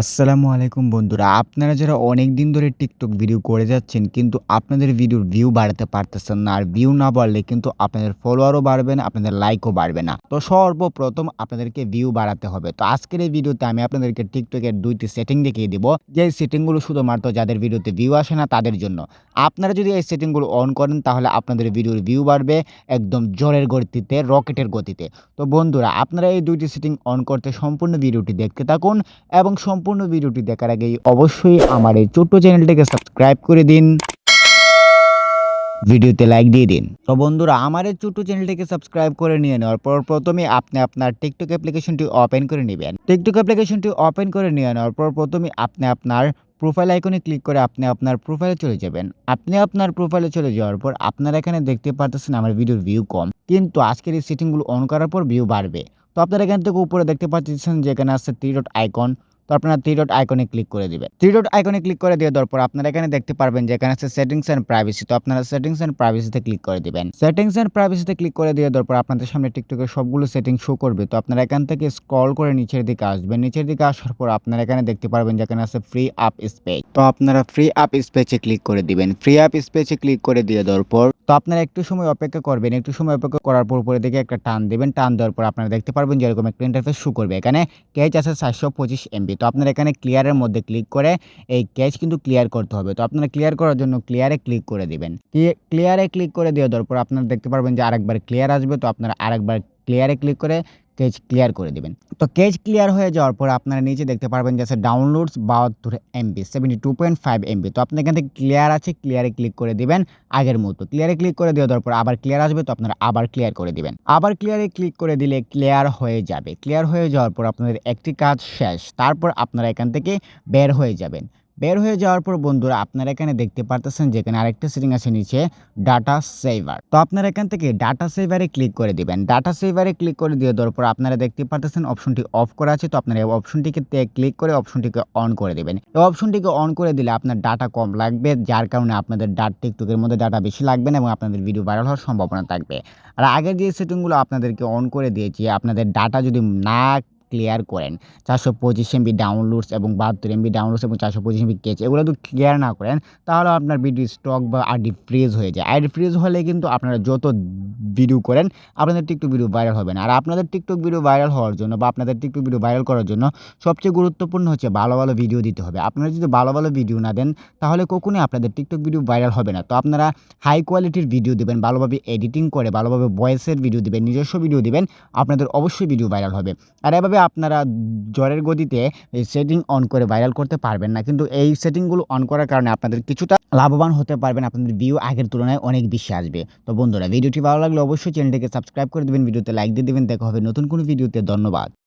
আসসালামু আলাইকুম বন্ধুরা। আপনারা যারা অনেক দিন ধরে টিকটক ভিডিও করে যাচ্ছেন কিন্তু আপনাদের ভিডিওর ভিউ বাড়াতে পারতেছেন না। আর ভিউ না বাড়লে কিন্তু আপনাদের ফলোয়ারও বাড়বে না, আপনাদের লাইকও বাড়বে না। তো সর্বপ্রথম আপনাদেরকে ভিউ বাড়াতে হবে। তো আজকের এই ভিডিওতে আমি আপনাদেরকে টিকটকের দুইটি সেটিং দেখিয়ে দিব। যে সেটিংগুলো শুধুমাত্র যাদের ভিডিওতে ভিউ আসে না তাদের জন্য। আপনারা যদি এই সেটিংগুলো অন করেন তাহলে আপনাদের ভিডিওর ভিউ বাড়বে একদম জোরের গতিতে, রকেটের গতিতে। তো বন্ধুরা আপনারা এই দুইটি সেটিং অন করতে সম্পূর্ণ ভিডিওটি দেখতে থাকুন এবং সম্পূর্ণ ভিডিওটি দেখার আগেই অবশ্যই আমার এই ছোট্ট চ্যানেলটিকে সাবস্ক্রাইব করে দিন। ভিডিওতে লাইক দিয়ে দিন। তো বন্ধুরা, আমার এই ছোট্ট চ্যানেলটিকে সাবস্ক্রাইব করে নিয়ে নেওয়ার পর প্রথমে আপনি আপনার টিকটক অ্যাপ্লিকেশনটি ওপেন করে নেবেন টিকটক অ্যাপ্লিকেশনটি ওপেন করে নিয়ে নেওয়ার পর প্রথমে আপনি আপনার প্রোফাইল আইকনে ক্লিক করে আপনি আপনার প্রোফাইলে চলে যাবেন। আপনি আপনার প্রোফাইলে চলে যাওয়ার পর আপনারা এখানে দেখতে পারতেছেন আমার ভিডিওর ভিউ কম। কিন্তু আজকের এই সেটিংগুলো অন করার পর ভিউ বাড়বে। তো আপনারা এখান থেকে উপরে দেখতে পাচ্ছেন যে এখানে আছে 3 ডট আইকন। আপনারা 3 ডট আইকনে ক্লিক করে দিবেন। 3 ডট আইকনে ক্লিক করে দিয়ে দেওয়ার পর আপনারা এখানে দেখতে পারবেন যে এখানে আছে সেটিংস অ্যান্ড প্রাইভেসি। তো আপনারা সেটিংস অ্যান্ড প্রাইভেসিতে ক্লিক করে দিবেন। সেটিংস অ্যান্ড প্রাইভেসিতে ক্লিক করে দিয়ে দেওয়ার পর আপনাদের সামনে টিকটকের সবগুলো সেটিং শো করবে। তো আপনারা এখান থেকে স্ক্রল করে নিচের দিকে আসবেন। নিচের দিকে আসার পর আপনারা এখানে দেখতে পারবেন যে এখানে আছে ফ্রি আপ স্পেস। তো আপনারা ফ্রি আপ স্পেসে ক্লিক করে দিবেন। ফ্রি আপ স্পেসে ক্লিক করে দিয়ে দেওয়ার পর, তো আপনারা একটু সময় অপেক্ষা করবেন। একটু সময় অপেক্ষা করার পর উপরের দিকে একটা টান দিবেন। টান দেওয়ার পর আপনারা দেখতে পারবেন যে এরকম একটা ইন্টারফেস শো করবে। এখানে ক্যাচ আছে 425 এমবি। তো আপনার এখানে ক্লিয়ারের মধ্যে ক্লিক করে এই ক্যাশ কিন্তু ক্লিয়ার করতে হবে। তো আপনারা ক্লিয়ার করার জন্য ক্লিয়ারে ক্লিক করে দেবেন ক্লিয়ারে ক্লিক করে দেওয়ার পর আপনারা দেখতে পারবেন যে আরেকবার ক্লিয়ার আসবে। তো আপনারা আরেকবার ক্লিয়ারে ক্লিক করে কেজ ক্লিয়ার করে দেবেন তো কেজ ক্লিয়ার হয়ে যাওয়ার পর আপনারা নিচে দেখতে পারবেন যে আছে ডাউনলোডস 72 এমবি 72.5 এমবি। তো আপনি এখান থেকে ক্লিয়ার আছে ক্লিয়ারে ক্লিক করে দিবেন আগের মতো। ক্লিয়ারে ক্লিক করে দেওয়ার পর আবার ক্লিয়ার আসবে, তো আপনারা আবার ক্লিয়ার করে দিবেন। আবার ক্লিয়ারে ক্লিক করে দিলে ক্লিয়ার হয়ে যাবে। ক্লিয়ার হয়ে যাওয়ার পর আপনাদের একটি কাজ শেষ। তারপর আপনারা এখান থেকে বের হয়ে যাবেন। বের হয়ে যাওয়ার পর বন্ধুরা, আপনারা এখানে দেখতে পারতেছেন যেখানে আরেকটা সেটিং আছে নিচে, ডাটা সেভার। তো আপনারা এখান থেকে ডাটা সেভারে ক্লিক করে দিবেন। ডাটা সেভারে ক্লিক করে দিয়ে দেওয়ার পর আপনারা দেখতে পারতেছেন অপশনটি অফ করা আছে। তো আপনারা এই অপশনটিকে ক্লিক করে অপশনটিকে অন করে দেবেন এই অপশনটিকে অন করে দিলে আপনার ডাটা কম লাগবে, যার কারণে আপনাদের ডাট, টিকটকের মধ্যে ডাটা বেশি লাগবে না এবং আপনাদের ভিডিও ভাইরাল হওয়ার সম্ভাবনা থাকবে। আর আগের যে সেটিংগুলো আপনাদেরকে অন করে দিয়েছি, আপনাদের ডাটা যদি না ক্লিয়ার করেন 425 এমবি ডাউনলোডস এবং 72 এমবি ডাউনলোডস এবং 425 এমবি কেচ এগুলো যদি ক্লিয়ার না করেন, তাহলে আপনার ভিডিও স্টক বা আইডি ফ্রিজ হয়ে যায়। আইডি ফ্রিজ হলে কিন্তু আপনারা যত ভিডিও করেন আপনাদের টিকটক ভিডিও ভাইরাল হবে না। আর আপনাদের টিকটক ভিডিও ভাইরাল হওয়ার জন্য বা আপনাদের টিকটক ভিডিও ভাইরাল করার জন্য সবচেয়ে গুরুত্বপূর্ণ হচ্ছে ভালো, ভালো ভিডিও দিতে হবে। আপনারা যদি ভালো, ভালো ভিডিও না দেন তাহলে কখনোই আপনাদের টিকটক ভিডিও ভাইরাল হবে না। তো আপনারা হাই কোয়ালিটির ভিডিও দেবেন ভালোভাবে এডিটিং করে ভালোভাবে ভয়েসের ভিডিও দেবেন নিজস্ব ভিডিও দেবেন আপনাদের অবশ্যই ভিডিও ভাইরাল হবে। আর এভাবে আপনারা জ্বরের গতিতে সেটিং অন করে ভাইরাল করতে পারবেন না। কিন্তু এই সেটিংগুলো অন করার কারণে আপনাদের কিছুটা লাভবান হতে পারবেন। আপনাদের ভিউ আগের তুলনায় অনেক বেশি আসবে। তো বন্ধুরা, ভিডিওটি ভালো লাগলে অবশ্যই চ্যানেলটিকে সাবস্ক্রাইব করে দেবেন, ভিডিওতে লাইক দিয়ে দেবেন, দেখা হবে নতুন কোনো ভিডিওতে। ধন্যবাদ।